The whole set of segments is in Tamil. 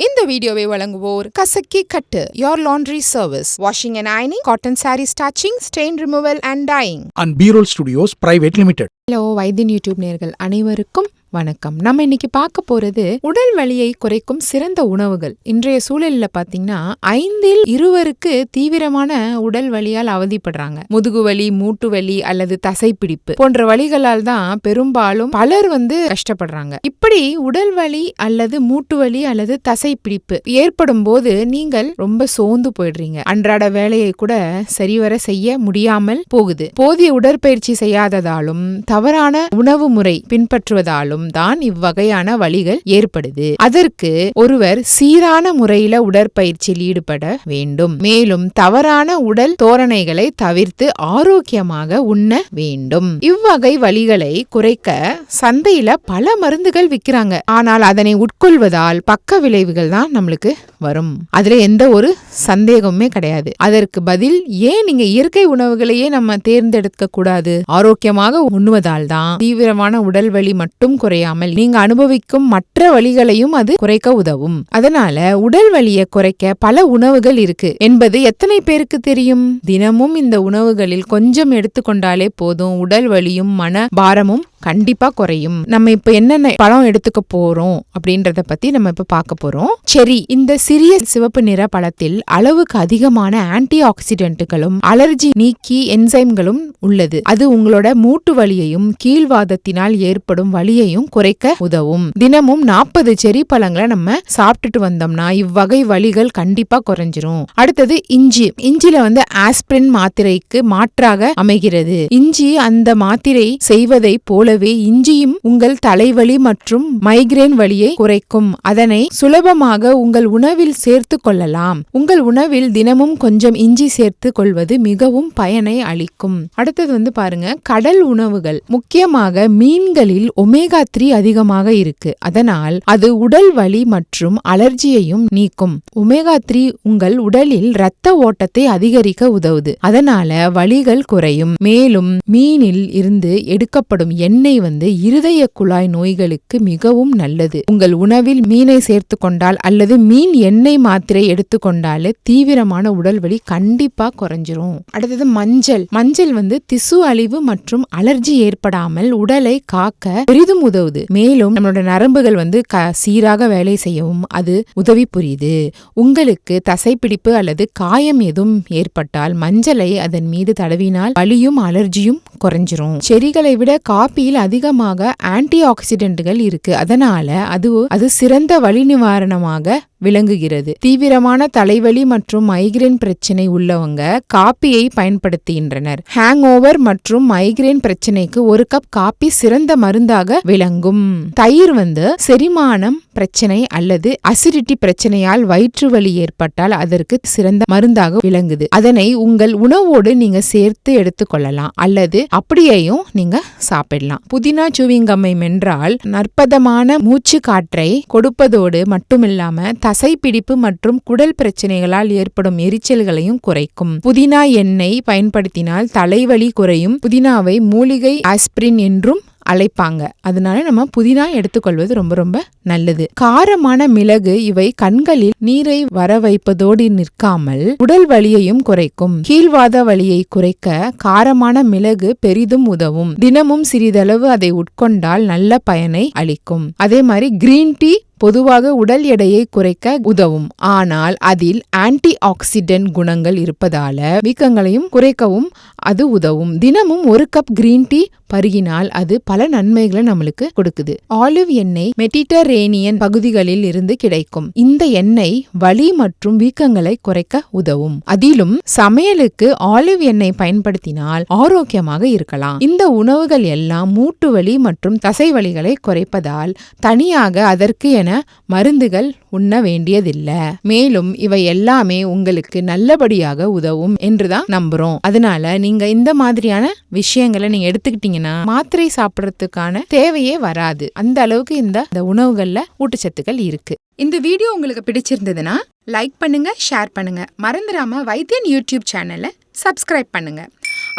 இந்த வீடியோவை வழங்குவோர் கசக்கி கட்டு your laundry service washing and ironing cotton sari starching stain removal and dyeing and B-Roll Studios Private Limited. Hello Vaidyan YouTube நேர்கள் அனைவருக்கும் வணக்கம். நம்ம இன்னைக்கு பார்க்க போறது உடல் வலியை குறைக்கும் சிறந்த உணவுகள். இன்றைய சூழலில் பாத்தீங்கன்னா ஐந்தில் இருவருக்கு தீவிரமான உடல் வலியால் அவதிப்படுறாங்க. முதுகு வலி மூட்டு வலி அல்லது தசைப்பிடிப்பு போன்ற வலிகளால் தான் பெரும்பாலும் பலர் வந்து கஷ்டப்படுறாங்க. இப்படி உடல் வலி அல்லது மூட்டு வலி அல்லது தசைப்பிடிப்பு ஏற்படும் போது நீங்கள் ரொம்ப சோர்ந்து போயிடுறீங்க. அன்றாட வேலையை கூட சரிவர செய்ய முடியாமல் போகுது. போதிய உடற்பயிற்சி செய்யாததாலும் தவறான உணவு முறை பின்பற்றுவதாலும் தான் இவ்வகையான வழிகள் ஏற்படுது. அதற்கு ஒருவர் சீரான முறையில உடற்பயிற்சியில் ஈடுபட வேண்டும். மேலும் தவறான உடல் தோரணைகளை தவிர்த்து ஆரோக்கியமாக உண்ண வேண்டும். இவ்வகை வழிகளை குறைக்க சந்தையில பல மருந்துகள் விக்கிறாங்க ஆனால் அதனை உட்கொள்வதால் பக்க விளைவுகள் தான் நம்மளுக்கு வரும். அதுல எந்த ஒரு சந்தேகமுமே கிடையாது. அதற்கு பதில் ஏன் நீங்க இயற்கை உணவுகளையே நம்ம தேர்ந்தெடுக்க கூடாது? ஆரோக்கியமாக உண்ணுவதால் தான். தீவிரமான உடல் வலி மட்டும் குறையாமல் நீங்க அனுபவிக்கும் மற்ற வழிகளையும் அது குறைக்க உதவும். அதனால உடல் வலியை குறைக்க பல உணவுகள் இருக்கு. என்பது எத்தனை பேருக்கு தெரியும்? தினமும் இந்த உணவுகளில் கொஞ்சம் எடுத்துக்கொண்டாலே போதும். உடல் வலியும் மன பாரமும் கண்டிப்பா குறையும். நம்ம இப்ப என்னென்ன பழம் எடுத்துக்க போறோம் அப்படின்றத பத்தி நம்ம இப்ப பார்க்க போறோம். சரி இந்த சிறிய சிவப்பு நிற பழத்தில் அளவுக்கு அதிகமான ஆன்டி ஆக்சிடென்ட்டுகளும் அலர்ஜி நீக்கி என்சைம்களும் உள்ளது. அது உங்களோட மூட்டு வலியையும் கீழ்வாதத்தினால் ஏற்படும் வலியையும் குறைக்க உதவும். தினமும் நாற்பது செரி பழங்களை நம்ம சாப்பிட்டுட்டு வந்தோம்னா இவ்வகை வலிகள் கண்டிப்பா குறைஞ்சிரும். அடுத்தது இஞ்சி. இஞ்சில வந்து ஆஸ்பிரின் மாத்திரைக்கு மாற்றாக அமைகிறது. இஞ்சி அந்த மாத்திரை செய்வதை போலவே இஞ்சியும் உங்கள் தலைவலி மற்றும் மைக்ரேன் வலியை குறைக்கும். அதனை சுலபமாக உங்கள் உணவில் சேர்த்து கொள்ளலாம். உங்கள் உணவில் தினமும் கொஞ்சம் இஞ்சி சேர்த்து கொள்வது மிகவும் பயனை அளிக்கும். அடுத்தது வந்து பாருங்க கடல் உணவுகள். முக்கியமாக மீன்களில் ஒமேகா த்ரீ அதிகமாக இருக்கு. அதனால் அது உடல் வலி மற்றும் அலர்ஜியையும் நீக்கும். ஒமேகா த்ரீ உங்கள் உடலில் இரத்த ஓட்டத்தை அதிகரிக்க உதவுது. அதனால வலிகள் குறையும். மேலும் மீனில் இருந்து எடுக்கப்படும் எண்ணெய் வந்து இருதய குழாய் நோய்களுக்கு மிகவும் நல்லது. உங்கள் உணவில் மீனை சேர்த்து கொண்டால் அல்லது மீன் எண்ணெய் மாத்திரை எடுத்துக்கொண்டாலே தீவிரமான உடல் வலி கண்டிப்பா குறைஞ்சிரும். அடுத்தது மஞ்சள். மஞ்சள் வந்து திசு அழிவு மற்றும் அலர்ஜி ஏற்படாமல் உடலை காக்க பெரிதும் உதவுது. மேலும் நம்மளோட நரம்புகள் வந்து க சீராக வேலை செய்யவும் அது உதவி புரியுது. உங்களுக்கு தசைப்பிடிப்பு அல்லது காயம் எதுவும் ஏற்பட்டால் மஞ்சளை அதன் மீது தடவினால் வலியும் அலர்ஜியும் குறைஞ்சிரும். செடிகளை விட காப்பியில் அதிகமாக ஆன்டி ஆக்சிடென்ட்கள் இருக்கு. அதனால அது அது சிறந்த வழி நிவாரணமாக விளங்குகிறது. தீவிரமான தலைவலி மற்றும் மைக்ரேன் பிரச்சனை உள்ளவங்க காப்பியை பயன்படுத்துகின்றனர். ஹேங் ஓவர் மற்றும் மைக்ரேன் பிரச்சனைக்கு ஒரு கப் காப்பி சிறந்த மருந்தாக விளங்கும். தயிர் வந்து செரிமானம் பிரச்சனை அல்லது அசிடிட்டி பிரச்சனையால் வயிற்று வலி ஏற்பட்டால் அதற்கு சிறந்த மருந்தாக விளங்குது. அதனை உங்கள் உணவோடு நீங்க சேர்த்து எடுத்துக்கொள்ளலாம். அல்லது அப்படியேயும் நீங்க சாப்பிடலாம். புதினா சூவிங்கம்மை மென்றால் நற்பதமான மூச்சு காற்றை கொடுப்பதோடு மட்டுமில்லாம தசைப்பிடிப்பு மற்றும் குடல் பிரச்சனைகளால் ஏற்படும் எரிச்சல்களையும் குறைக்கும். புதினா எண்ணெய் பயன்படுத்தினால் தலைவலி குறையும். புதினாவை மூலிகை ஆஸ்பிரின் என்றும் அழைப்பாங்க. அதனால நம்ம புதினா எடுத்துக்கொள்வது ரொம்ப ரொம்ப நல்லது. காரமான மிளகு இவை கண்களில் நீரை வர வைப்பதோடு நிற்காமல் உடல் வலியையும் குறைக்கும். கீழ்வாத வலியை குறைக்க காரமான மிளகு பெரிதும் உதவும். தினமும் சிறிதளவு அதை உட்கொண்டால் நல்ல பயனை அளிக்கும். அதே மாதிரி கிரீன் டீ பொதுவாக உடல் எடையை குறைக்க உதவும். ஆனால் அதில் ஆன்டி ஆக்சிடென்ட் குணங்கள் இருப்பதால வீக்கங்களையும் குறைக்கவும் அது உதவும். தினமும் ஒரு கப் கிரீன் டீ பருகினால் அது பல நன்மைகளை நம்மளுக்கு கொடுக்குது. ஆலிவ் எண்ணெய் மெடிட்டரேனியன் பகுதிகளில் இருந்து கிடைக்கும். இந்த எண்ணெய் வலி மற்றும் வீக்கங்களை குறைக்க உதவும். அதிலும் சமையலுக்கு ஆலிவ் எண்ணெய் பயன்படுத்தினால் ஆரோக்கியமாக இருக்கலாம். இந்த உணவுகள் எல்லாம் மூட்டு வலி மற்றும் தசை வலிகளை குறைப்பதால் தனியாக அதற்கு என மருந்துகள் உண்ண வேண்டியதில்லை. மேலும் இவை எல்லாமே உங்களுக்கு நல்லபடியாக உதவும் என்றுதான் நம்புறோம். அதனால நீங்க இந்த மாதிரியான விஷயங்களை நீங்க எடுத்துக்கிட்டீங்கன்னா மாத்திரை சாப்பிடறதுக்கான தேவையே வராது. அந்த அளவுக்கு இந்த உணவுகள்ல ஊட்டச்சத்துக்கள் இருக்கு. இந்த வீடியோ உங்களுக்கு பிடிச்சிருந்ததுன்னா லைக் பண்ணுங்க ஷேர் பண்ணுங்க. மறந்துடாம வைத்தியன் யூடியூப் சேனலை சப்ஸ்கிரைப் பண்ணுங்க.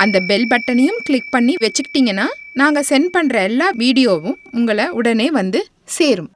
அந்த பெல் பட்டனையும் கிளிக் பண்ணி வச்சுக்கிட்டீங்கன்னா நாங்கள் சென்ட் பண்ணுற எல்லா வீடியோவும் உங்களை உடனே வந்து சேரும்.